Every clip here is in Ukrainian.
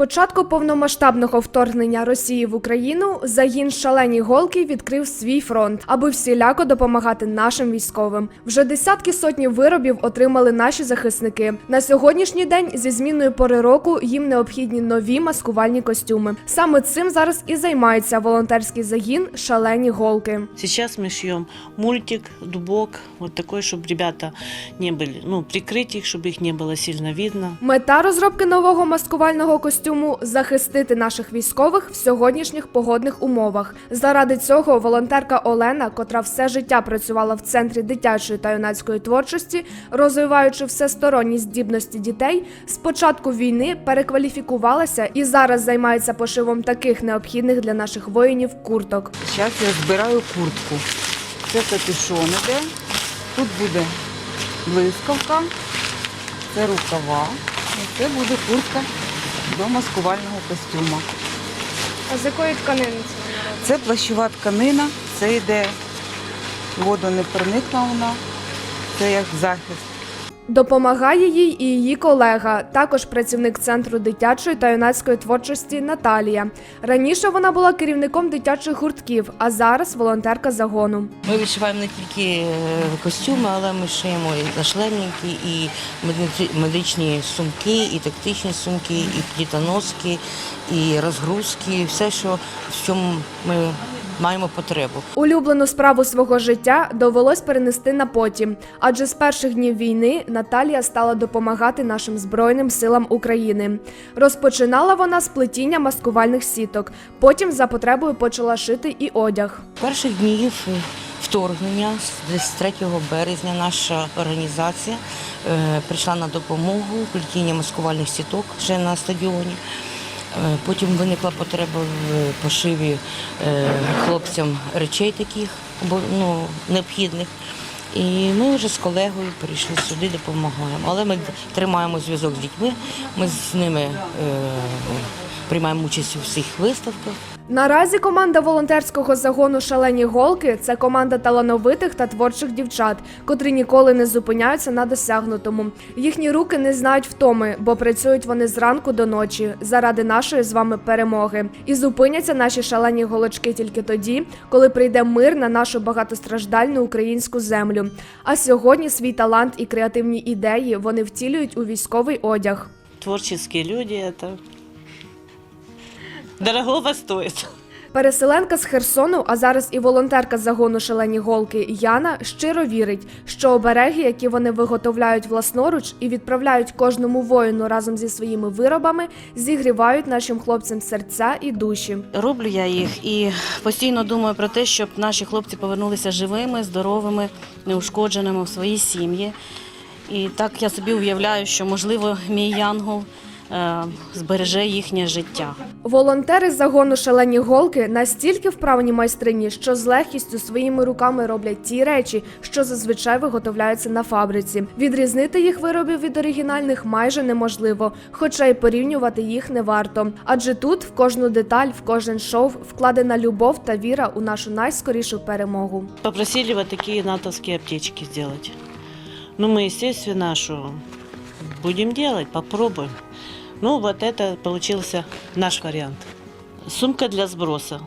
початку повномасштабного вторгнення Росії в Україну загін шалені голки відкрив свій фронт, аби всіляко допомагати нашим військовим. Вже десятки сотні виробів отримали наші захисники. На сьогоднішній день зі зміною пори року їм необхідні нові маскувальні костюми. Саме цим зараз і займається волонтерський загін шалені голки. Сейчас мы шьем мультик, дубок, вот такой, чтобы ребята не были, ну, прикрыть их, чтобы их не было сильно видно. Мета розробки нового маскувального костюму захистити наших військових в сьогоднішніх погодних умовах. Заради цього волонтерка Олена, котра все життя працювала в центрі дитячої та юнацької творчості, розвиваючи всесторонні здібності дітей, з початку війни перекваліфікувалася і зараз займається пошивом таких необхідних для наших воїнів курток. Зараз я збираю куртку. Це капюшон іде. Тут буде блискавка, це рукава. Це буде куртка до маскувального костюма. А з якої тканини це? Це плащова тканина, це йде водонепроникна вона, це як захист. Допомагає їй і її колега, також працівник центру дитячої та юнацької творчості Наталія. Раніше вона була керівником дитячих гуртків, а зараз волонтерка загону. Ми відшиваємо не тільки е, костюми, але ми шиємо і нашлемники, і меди- медичні сумки, і тактичні сумки, і плітоноски, і розгрузки, все, що в чому ми маємо потребу. Улюблену справу свого життя довелось перенести на потім, адже з перших днів війни Наталія стала допомагати нашим збройним силам України. Розпочинала вона з плетіння маскувальних сіток. Потім за потребою почала шити і одяг. Перших днів вторгнення, з- десь 3 березня, наша організація е, прийшла на допомогу плетіння маскувальних сіток ще на стадіоні. Е, Потім виникла потреба в пошиві е, хлопцям речей таких ну, необхідних. І ми вже з колегою прийшли сюди, допомагаємо. Але ми тримаємо зв'язок з дітьми, ми з ними е, приймаємо участь у всіх виставках. Наразі команда волонтерського загону Шалені голки це команда талановитих та творчих дівчат, котрі ніколи не зупиняються на досягнутому. Їхні руки не знають втоми, бо працюють вони зранку до ночі заради нашої з вами перемоги. І зупиняться наші шалені голочки тільки тоді, коли прийде мир на нашу багатостраждальну українську землю. А сьогодні свій талант і креативні ідеї вони втілюють у військовий одяг. Творческие люди, это дорогого стоит. Переселенка з Херсону, а зараз і волонтерка загону шалені голки Яна щиро вірить, що обереги, які вони виготовляють власноруч і відправляють кожному воїну разом зі своїми виробами, зігрівають нашим хлопцям серця і душі. Роблю я їх і постійно думаю про те, щоб наші хлопці повернулися живими, здоровими, неушкодженими в свої сім'ї. І так я собі уявляю, що можливо мій янгол збереже їхнє життя. Волонтери з загону шалені голки настільки вправні майстрині, що з легкістю своїми руками роблять ті речі, що зазвичай виготовляються на фабриці. Відрізнити їх виробів від оригінальних майже неможливо, хоча й порівнювати їх не варто. Адже тут в кожну деталь, в кожен шов вкладена любов та віра у нашу найскорішу перемогу. Попросили вот такие натовские аптечки сделать. Ну, мы, естественно, что будем делать, попробуем. Ну, вот это получился наш вариант. Сумка для сброса.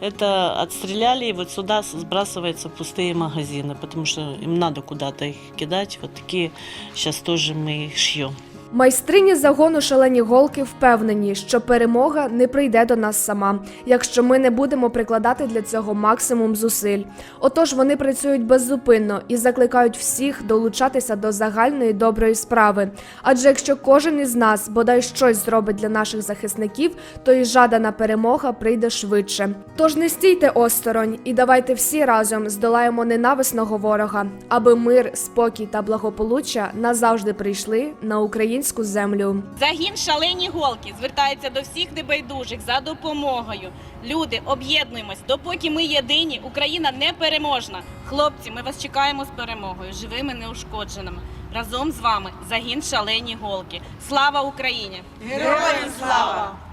Это отстреляли, и вот сюда сбрасываются пустые магазины, потому что им надо куда-то их кидать. Вот такие сейчас тоже мы их шьем. Майстрині загону шалені голки впевнені, що перемога не прийде до нас сама, якщо ми не будемо прикладати для цього максимум зусиль. Отож вони працюють беззупинно і закликають всіх долучатися до загальної доброї справи. Адже якщо кожен із нас бодай щось зробить для наших захисників, то і жадана перемога прийде швидше. Тож не стійте осторонь і давайте всі разом здолаємо ненависного ворога, аби мир, спокій та благополуччя назавжди прийшли на українську землю. Загін шалені голки звертається до всіх небайдужих за допомогою. Люди, об'єднуємось. Допоки ми єдині, Україна не переможна. Хлопці, ми вас чекаємо з перемогою, живими неушкодженими. Разом з вами загін шалені голки. Слава Україні! Героям слава!